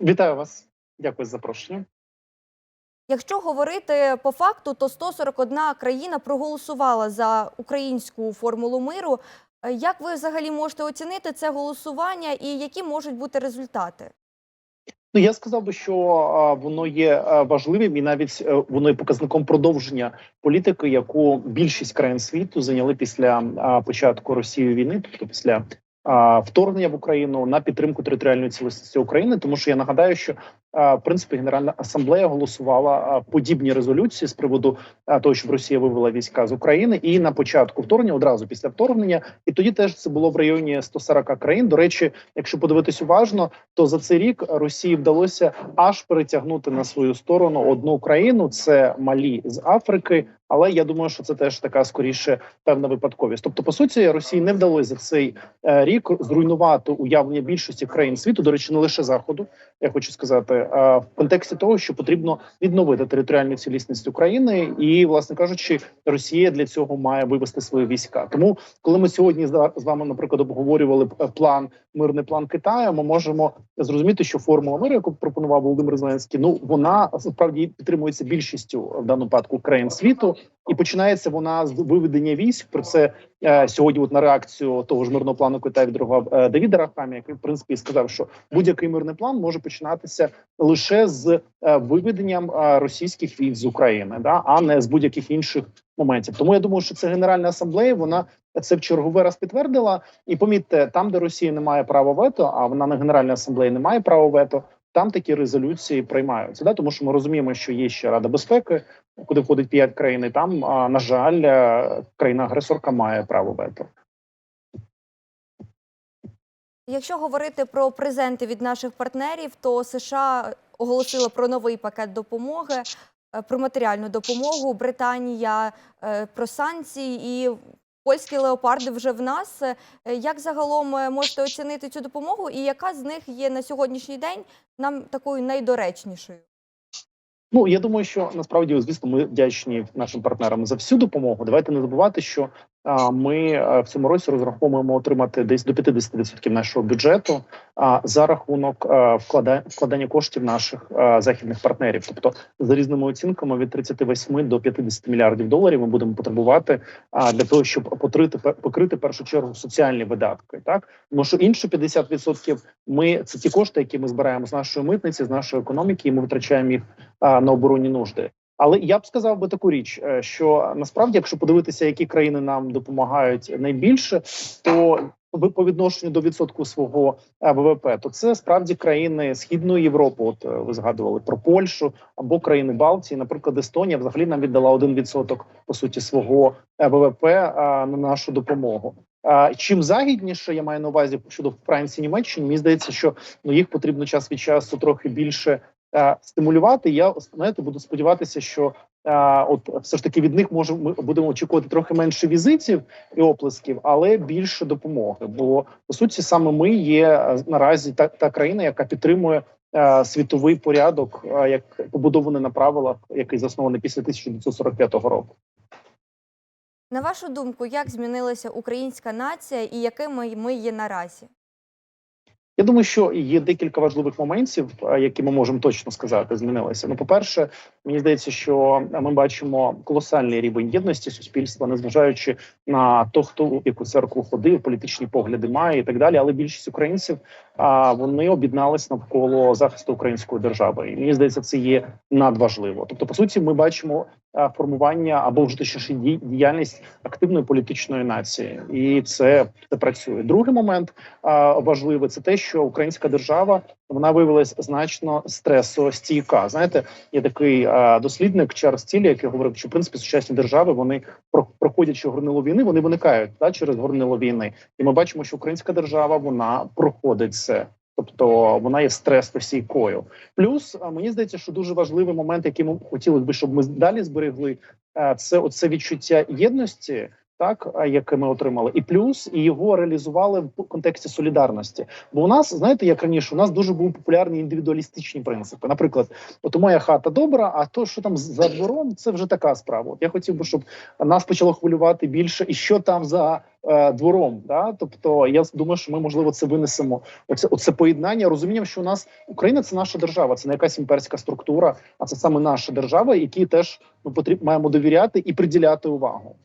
Вітаю вас. Дякую за запрошення. Якщо говорити по факту, то 141 країна проголосувала за українську формулу миру. Як ви взагалі можете оцінити це голосування і які можуть бути результати? Ну я сказав би, що воно є важливим і навіть е, воно є показником продовження політики, яку більшість країн світу зайняли після початку Росії війни, тобто після вторгнення в Україну на підтримку територіальної цілісності України. Тому що я нагадаю, що в принципі Генеральна асамблея голосувала подібні резолюції з приводу того, щоб Росія вивела війська з України, і на початку вторгнення, одразу після вторгнення, і тоді теж це було в районі 140 країн. До речі, якщо подивитись уважно, то за цей рік Росії вдалося аж перетягнути на свою сторону одну країну. Це Малі з Африки. Але я думаю, що це теж така скоріше певна випадковість. Тобто, по суті, Росії не вдалося за цей е, рік зруйнувати уявлення більшості країн світу. До речі, не лише заходу. Я хочу сказати, в контексті того, що потрібно відновити територіальну цілісність України, і, власне кажучи, Росія для цього має вивести свої війська. Тому, коли ми сьогодні з вами, наприклад, обговорювали е, план мирний план Китаю, ми можемо зрозуміти, що формула миру, яку пропонував Володимир Зеленський, ну вона справді підтримується більшістю в даному випадку країн світу, і починається вона з виведення військ. Про це е, сьогодні, от на реакцію того ж мирного плану Китаю відреагував е, Давід Арахамі, який в принципі сказав, що будь-який мирний план може починатися лише з е, виведенням е, російських військ з України, да а не з будь-яких інших моментів. Тому я думаю, що це Генеральна асамблея. Вона це в черговий раз підтвердила. І помітьте, там, де Росія не має права вето, а вона на Генеральній асамблеї не має права вето. Там такі резолюції приймаються, да тому що ми розуміємо, що є ще Рада безпеки, куди входить п'ять країн. і Там на жаль, е, країна-агресорка має право вето. Якщо говорити про презенти від наших партнерів, то США оголосила про новий пакет допомоги, е, про матеріальну допомогу. Британія е, про санкції і польські леопарди вже в нас. Е, Як загалом е, можете оцінити цю допомогу, і яка з них є на сьогоднішній день нам такою найдоречнішою? Ну я думаю, що насправді, звісно, ми вдячні нашим партнерам за всю допомогу. Давайте не забувати, що ми в цьому році розраховуємо отримати десь до 50% нашого бюджету за рахунок вклада, вкладання коштів наших західних партнерів. Тобто, за різними оцінками від 38 до 50 мільярдів доларів ми будемо потребувати для того, щоб покрити покрити першу чергу соціальні видатки. Так тому що інші 50% ми це ті кошти, які ми збираємо з нашої митниці, з нашої економіки, і ми витрачаємо їх на оборонні нужди. Але я б сказав би таку річ, е, що насправді, якщо подивитися, які країни нам допомагають найбільше, то по відношенню до відсотку свого ВВП, то це справді країни Східної Європи. От е, ви згадували про Польщу або країни Балтії. Наприклад, Естонія взагалі нам віддала один відсоток по суті свого е, ВВП на нашу допомогу. Чим загідніше я маю на увазі щодо Франції, Німеччини, мені здається, що ну їх потрібно час від часу трохи більше стимулювати. Я знаєте, буду сподіватися, що е, от все ж таки від них може ми будемо очікувати трохи менше візитів і оплесків, але більше допомоги. Бо по суті, саме ми є е, наразі та, та країна, яка підтримує. е, Світовий порядок, е, як побудований на правилах, який заснований після 1945 року. На вашу думку, як змінилася українська нація і якими ми є наразі? Я думаю, що є декілька важливих моментів, які ми можемо точно сказати, змінилися. Ну, по-перше, мені здається, що ми бачимо колосальний рівень єдності суспільства, незважаючи на то, хто в яку церкву ходив, політичні погляди має і так далі. Але більшість українців а вони об'єднались навколо захисту української держави. І мені здається, це є надважливо. Тобто, по суті, ми бачимо формування або вже точніше ді- діяльність активної політичної нації, і це, це працює. Другий момент важливий це те, що українська держава вона виявилась значно стресостійка. Знаєте, є такий дослідник Чарльз Тілі, який говорив, що в принципі сучасні держави вони про- проходячи горнило війни, вони виникають да, через горнило війни. І ми бачимо, що українська держава вона проходить це. Тобто вона є стресостійкою. Плюс мені здається, що дуже важливий момент, який ми хотіли би, щоб ми далі зберегли, е, це оце відчуття єдності. Так, яке ми отримали, і плюс і його реалізували в контексті солідарності. Бо у нас, знаєте, як раніше, у нас дуже були популярні індивідуалістичні принципи. Наприклад, от моя хата добра, а то, що там за двором, це вже така справа. От я хотів би, щоб нас почало хвилювати більше, і що там за е, двором. Да? Тобто, я думаю, що ми можливо це винесемо. Оце, оце поєднання розумінням, що у нас Україна це наша держава, це не якась імперська структура, а це саме наша держава, якій теж ми потрібно маємо довіряти і приділяти увагу.